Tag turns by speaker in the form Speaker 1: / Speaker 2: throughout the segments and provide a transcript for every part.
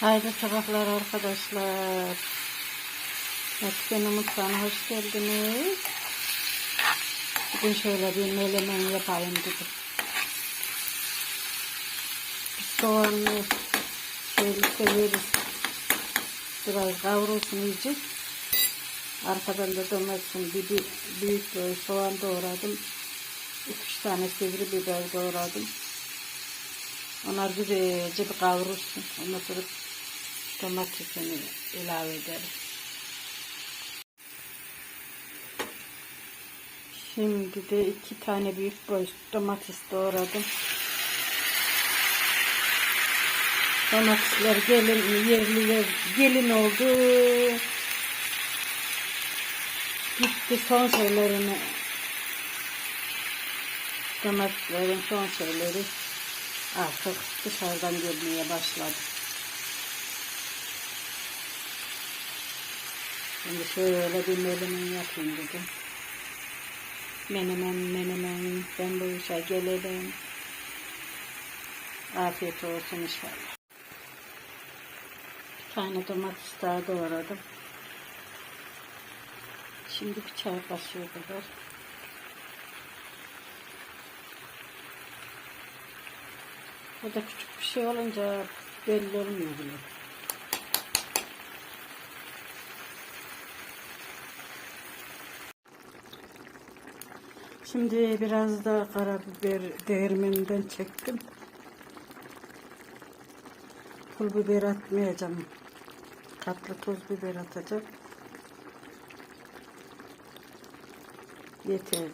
Speaker 1: Haydi sabahlar arkadaşlar. Etken'in mutfağına hoş geldiniz. Bugün şöyle bir melemen yapayım dedim. Biz soğanlı şöyle severiz. Biraz kavrulsun iyice. Arkadan da domatesin bir, büyük soğan doğradım. İki üç tane sivri biber doğradım. Onlar güzelce bir kavrulsun. Ondan sonra domatesini ilave ederim. Şimdi de iki tane büyük boy domates doğradım. Domatesler gelin, yerliler gelin oldu. Gitti son şeylerini. Domateslerin son şeyleri artık dışarıdan gelmeye başladı. Şimdi şöyle bir melemen yapayım dedim. Menemen menemen ben bu işe gelelim. Afiyet olsun inşallah. Bir tane domates daha doğradım. Şimdi çay kaşığı kadar. O da küçük bir şey olunca belli olmuyor bile. Şimdi biraz da karabiber değirmeninden çektim. Pul biber atmayacağım. Tatlı toz biber atacağım. Yeter.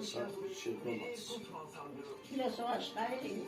Speaker 2: Aşağı değil.